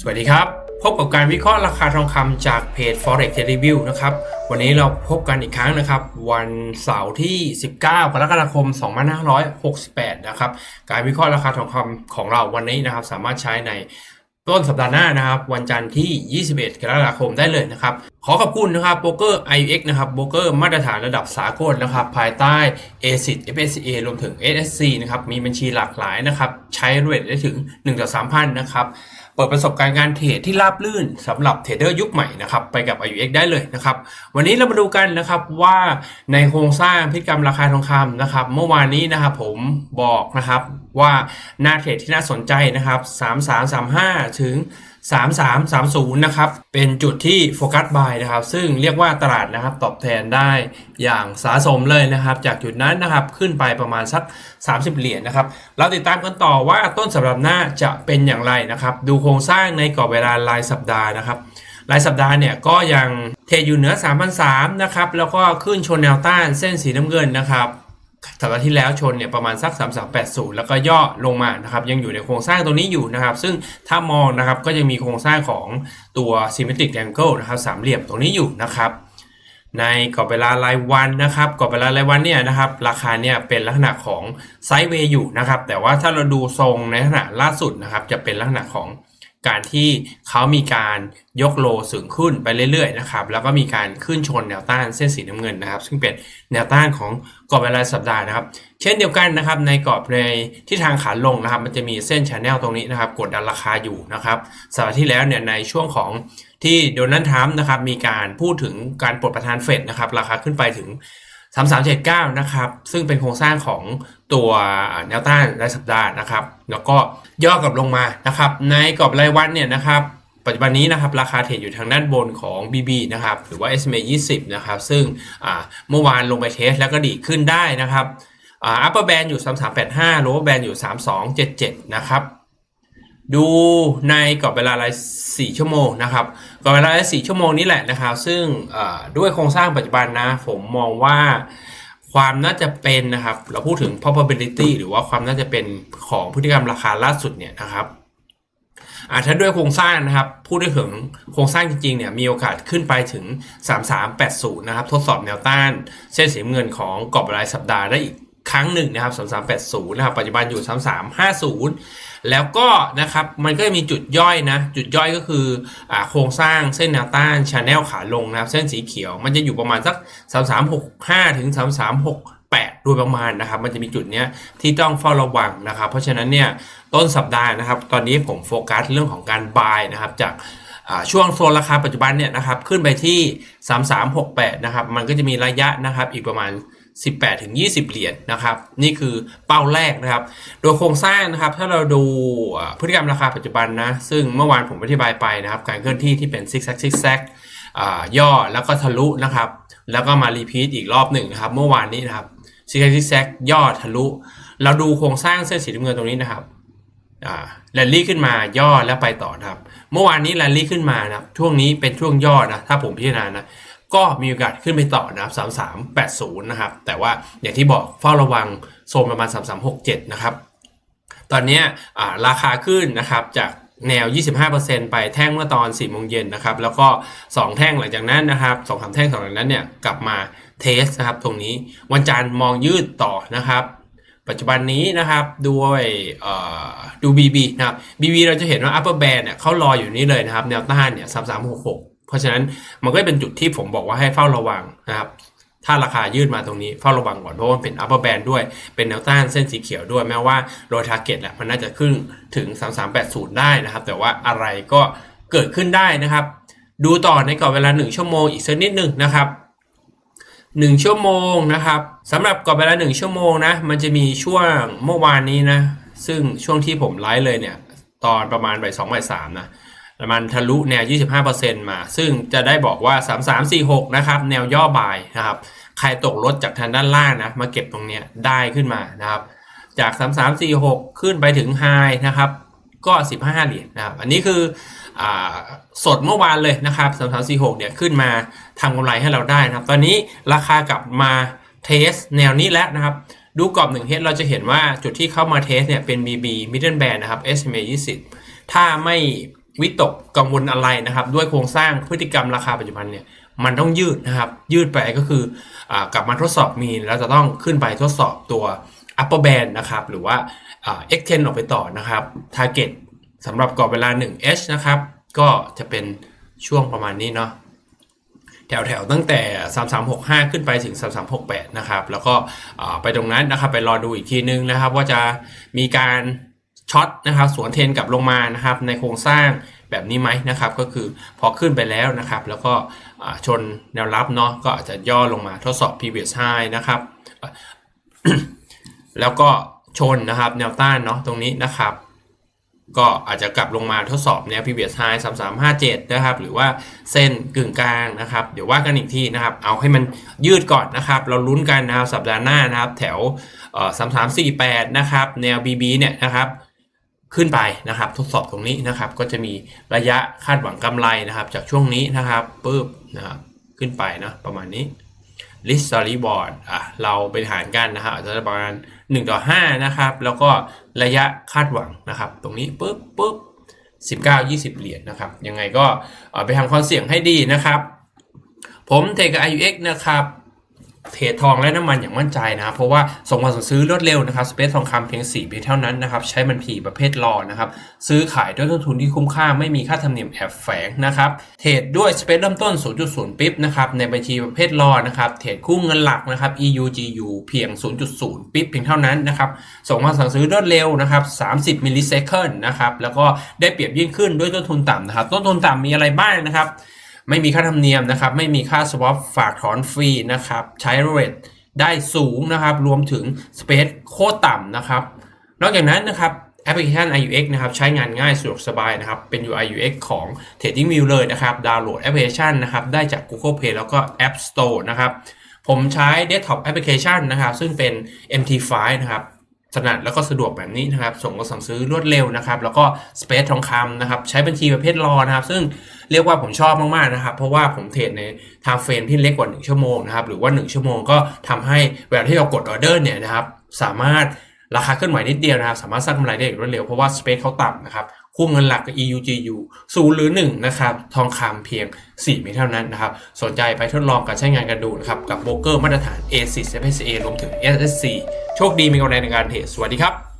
สวัสดีครับ พบกับการวิเคราะห์ราคาทองคำจากเพจ forex review นะครับ วันนี้เราพบกันอีกครั้งนะครับ วันเสาร์ที่ 19 กรกฎาคม 2568 นะครับ การวิเคราะห์ราคาทองคำของเราวันนี้นะครับ สามารถใช้ในต้นสัปดาห์หน้านะครับ วันจันทร์ที่ 21 กรกฎาคมได้เลยนะครับ ขอขอบคุณนะครับโบรกเกอร์ IUX นะครับโบรกเกอร์มาตรฐานระดับสากลนะครับ ภายใต้ ASIC FSCA รวมถึง SSC นะครับ มีบัญชีหลากหลายนะครับ ใช้เรทได้ถึง1ต่อ3,000 นะครับ เปิดประสบการณ์การเทรดที่ราบลื่นสำหรับเทรดเดอร์ยุคใหม่นะครับ ไปกับ IUX ได้เลยนะครับ วันนี้เรามาดูกันนะครับว่าในโครงสร้างพฤติกรรมราคาทองคำนะครับ เมื่อวานนี้นะครับผมบอกนะครับว่าหน้าเทรดที่น่าสนใจนะครับ 3335 ถึง 3330 นะครับ เป็นจุดที่โฟกัสบายนะครับ ซึ่งเรียกว่าตลาดนะครับ ตอบแทนได้อย่างสะสมเลยนะครับ จากจุดนั้นนะครับ ขึ้นไปประมาณสัก 30 เหรียญนะครับ เราติดตามกันต่อว่าต้นสัปดาห์หน้าจะเป็นอย่างไรนะครับ ดูโครงสร้างในกรอบเวลารายสัปดาห์นะครับ รายสัปดาห์เนี่ยก็ยังเทอยู่เหนือ 3,003นะครับ แล้วก็ขึ้นชนแนวต้านเส้นสีน้ำเงินนะครับ สัปดาห์ที่แล้วชนเนี่ยประมาณสัก 3380 แล้วก็ย่อลงมานะครับยังอยู่ในโครงสร้างตัวนี้อยู่นะครับ ซึ่งถ้ามองนะครับก็ยังมีโครงสร้างของตัว symmetric angle นะครับสามเหลี่ยมตรงนี้อยู่นะครับ ในกรอบเวลารายวันนะครับกรอบเวลารายวันเนี่ยนะครับราคาเนี่ยเป็นลักษณะของไซด์เวย์อยู่นะครับแต่ว่าถ้าเราดูทรงในลักษณะล่าสุดนะครับจะเป็นลักษณะของ การที่เขามีการยกโลสูงขึ้นไปเรื่อยๆนะครับแล้วก็มีการขึ้นชนแนวต้านเส้นสีน้ำเงินนะครับ ซึ่งเป็นแนวต้านของกรอบเวลาสัปดาห์นะครับ เช่นเดียวกันนะครับในกรอบในที่ทางขาลงนะครับ มันจะมีเส้นชแนลตรงนี้นะครับ กดดันราคาอยู่นะครับสัปดาห์ที่แล้วเนี่ยในช่วงของที่โดนัลด์ทรัมป์นะครับมีการพูดถึงการปลดประธานเฟดนะครับราคาขึ้นไปถึง 3379 นะครับ ซึ่งเป็นโครงสร้างของตัวแนวต้านรายสัปดาห์นะครับ แล้วก็ย่อกลับลงมานะครับ ในกรอบรายวันเนี่ยนะครับ ปัจจุบันนี้นะครับ ราคาเทรดอยู่ทางด้านบนของ BB นะครับ หรือว่า SMA 20 นะครับ ซึ่งเมื่อวานลงไปเทสแล้วก็ดีขึ้นได้นะครับอ่า upper band อยู่ 3385 lower band อยู่ 3277 นะครับ ดูในกรอบเวลาราย4ชั่วโมงนะครับกรอบเวลาราย4ชั่วโมงนี้แหละนะครับ ซึ่งด้วยโครงสร้างปัจจุบันนะ ผมมองว่าความน่าจะเป็นนะครับ เราพูดถึง probability หรือว่าความน่าจะเป็นของพฤติกรรมราคาล่าสุดเนี่ยนะครับอาถ้าด้วยโครงสร้างนะครับ พูดได้ถึงโครงสร้างจริงๆเนี่ยมีโอกาสขึ้นไปถึง 3380 นะครับ ทดสอบแนวต้าน เส้นสีเงินของกรอบรายสัปดาห์ได้อีก ครั้งหนึ่งนะครับ3380นะครับปัจจุบันอยู่ 3350 แล้วก็นะครับมันก็จะมีจุดย่อยนะจุดย่อยก็คืออโครงสร้างเส้นแนวต้านชาแนลขาลงนะครับเส้นสีเขียวมันจะอยู่ประมาณสัก 3365 ถึง 3368โดยประมาณนะครับ มันจะมีจุดเนี้ยที่ต้องเฝ้าระวังนะครับ เพราะฉะนั้นเนี่ยต้นสัปดาห์นะครับ ตอนนี้ผมโฟกัสเรื่องของการบายนะครับ จากช่วงโซนราคาปัจจุบันเนี่ยนะครับ ขึ้นไปที่ 3368 นะครับ มันก็จะมีระยะนะครับอีกประมาณ 18ถึง20 เหรียญนะครับ นี่คือเป้าแรกนะครับ โดยโครงสร้างนะครับ ถ้าเราดูพฤติกรรมราคาปัจจุบันนะ ซึ่งเมื่อวานผมอธิบายไปนะครับ การเคลื่อนที่ที่เป็นซิกแซกซิกแซกย่อแล้วก็ทะลุนะครับ แล้วก็มารีพีทอีกรอบหนึ่งนะครับ เมื่อวานนี้นะครับซิกแซกซิกแซกย่อทะลุ เราดูโครงสร้างเส้นสีน้ำเงินตรงนี้นะครับแรลลี่ขึ้นมาย่อแล้วไปต่อนะครับ เมื่อวานนี้แรลลี่ขึ้นมานะช่วงนี้เป็นช่วงย่อนะถ้าผมพิจารณานะ ก็มีโอกาสขึ้นไปต่อนะครับ3380 นะครับ แต่ว่าอย่างที่บอกเฝ้าระวังโซนประมาณ 3367 นะครับ ตอนนี้ราคาขึ้นนะครับจากแนว 25%ไปแท่งเมื่อตอน4โมงเย็นนะครับ แล้วก็ 2 แท่งหลังจากนั้นนะครับ2 3แท่งสองหลังนั้นเนี่ยกลับมาเทสนะครับ ตรงนี้วันจันทร์มองยืดต่อนะครับ ปัจจุบันนี้นะครับด้วยดู BB นะครับ BB เราจะเห็นว่า upper band เนี่ยเขารออยู่นี่เลยนะครับ แนวต้านเนี่ย 3366 ราะฉะนั้นมันก็เป็นจุดที่ผมบอกว่าให้เฝ้าระวังนะครับ ถ้าราคายืดมาตรงนี้เฝ้าระวังก่อนเพราะว่าเป็น upper band ด้วยเป็นแนวต้านเส้นสีเขียวด้วยแม้ว่าโรทาร์เก็ตแหละมันน่าจะขึ้นถึง 3380 ได้นะครับ แต่ว่าอะไรก็เกิดขึ้นได้นะครับ ดูต่อในกรอบเวลา 1 ชั่วโมงอีกสักนิดหนึ่งนะครับ1ชั่วโมงนะครับสำหรับกรอบเวลา1ชั่วโมงนะมันจะมีช่วงเมื่อวานนี้นะ ซึ่งช่วงที่ผมไลฟ์เลยเนี่ย ตอนประมาณบ่ายสองบ่ายสามนะ มันทะลุแนว 25%มา ซึ่งจะได้บอกว่า 3346 นะครับ แนวย่อบ่ายนะครับ ใครตกรถจากทางด้านล่างนะ มาเก็บตรงเนี้ยได้ขึ้นมานะครับ จาก 3346 ขึ้นไปถึงไฮนะครับ ก็ 15 เหรียญนะครับ อันนี้คืออสดเมื่อวานเลยนะครับ 3346 เนี่ยขึ้นมาทำกำไรให้เราได้นะครับ ตอนนี้ราคากลับมาเทสแนวนี้แล้วนะครับ ดูกรอบ1เฮดเราจะเห็นว่าจุดที่เข้ามาเทสเนี่ยเป็น BB Middle Band นะครับ SMA 20 ถ้าไม่ วิตกกังวลอะไรนะครับ ด้วยโครงสร้างพฤติกรรมราคาปัจจุบันเนี่ยมันต้องยืดนะครับ ยืดไปก็คืออกลับมาทดสอบมีนแล้วจะต้องขึ้นไปทดสอบตัว upper band นะครับ หรือว่าอ่า extend ออกไปต่อนะครับ target สำหรับกรอบเวลา 1h นะครับ ก็จะเป็นช่วงประมาณนี้เนาะแถวแถวๆตั้งแต่ 3365 ขึ้นไปถึง 3368 นะครับ แล้วก็ไปตรงนั้นนะครับ ไปรอดูอีกทีนึงนะครับ ว่าจะมีการ ช็อตนะครับสวนเทนกลับลงมานะครับในโครงสร้างแบบนี้ไหมนะครับก็คือพอขึ้นไปแล้วนะครับ แล้วก็ชนแนวรับเนาะก็อาจจะย่อลงมาทดสอบ previous high นะครับ แล้วก็ชนนะครับแนวต้านเนาะตรงนี้นะครับ ก็อาจจะกลับลงมาทดสอบแนว previous high 3357 นะครับ หรือว่าเส้นกึ่งกลางนะครับ เดี๋ยวว่ากันอีกทีนะครับ เอาให้มันยืดก่อนนะครับ เราลุ้นกันนะครับสัปดาห์หน้านะครับ แถว 3348 นะครับ แนว BB เนี่ยนะครับ ขึ้นไปนะครับ ทดสอบตรงนี้นะครับ ก็จะมีระยะคาดหวังกำไรนะครับ จากช่วงนี้นะครับปึ๊บนะครับขึ้นไปนะประมาณนี้ list storyboard อะเราไปหารกันนะครับอาจจะประมาณ1ต่อ5นะครับ แล้วก็ระยะคาดหวังนะครับ ตรงนี้ปุ๊บปุ๊บ19 20 เหรียญนะครับ ยังไงก็ไปทำความเสี่ยงให้ดีนะครับ ผมเทกับ IUX นะครับ เทรดทองและน้ำมันอย่างมั่นใจนะครับเพราะว่าส่งมาสั่งซื้อรวดเร็วนะครับสเปซทองคำเพียง4ปีเท่านั้นนะครับใช้บัญชีประเภทรอนะครับซื้อขายด้วยต้นทุนที่คุ้มค่าไม่มีค่าธรรมเนียมแอบแฝงนะครับเทรดด้วยสเปซเริ่มต้น 0.0ปิ๊บนะครับในบัญชีประเภทรอนะครับเทรดคู่เงินหลักนะครับ EU GU เพียง 0.0ปิ๊บเพียงเท่านั้นนะครับส่งมาสั่งซื้อรวดเร็วนะครับ30มิลลิเซคันนะครับแล้วก็ได้เปรียบยิ่งขึ้นด้วยต้นทุนต่ำนะครับต้นทุนต่ำมีอะไรบ้างนะครับ ไม่มีค่าธรรมเนียมนะครับ ไม่มีค่า swap ฝากถอนฟรีนะครับ ใช้เรทได้สูงนะครับ รวมถึง space โคตรต่ำนะครับ นอกจากนั้นนะครับแอปพลิเคชัน IUX นะครับใช้งานง่ายสะดวกสบายนะครับ เป็น UI UX ของ TradingView เลยนะครับ ดาวน์โหลดแอปพลิเคชันนะครับได้จาก Google Play แล้วก็ App Store นะครับ ผมใช้ Desktop Application นะครับ ซึ่งเป็น MT5 นะครับ ถนัดแล้วก็สะดวกแบบนี้นะครับ ส่งก็สั่งซื้อรวดเร็วนะครับ แล้วก็สเปซทองคำนะครับ ใช้บัญชีประเภทรอนะครับ ซึ่งเรียกว่าผมชอบมากๆนะครับ เพราะว่าผมเทรดใน time frame ที่เล็กกว่า 1 ชั่วโมงนะครับ หรือว่า 1 ชั่วโมงก็ทำให้เวลาที่เรากดออเดอร์เนี่ยนะครับ สามารถราคาเคลื่อนไหวนิดเดียวนะครับ สามารถสร้างกำไรได้อย่างรวดเร็ว เพราะว่าสเปซเขาต่ำนะครับ คู่เงินหลักกับ EUGU 0หรือ 1 นะครับ ทองคำเพียง4เมตรเท่านั้นนะครับ สนใจไปทดลองการใช้งานกันดูนะครับ กับโบรกเกอร์มาตรฐาน A10 FSA รวมถึง SSC โชคดีมีกำไรในการเทรดสวัสดีครับ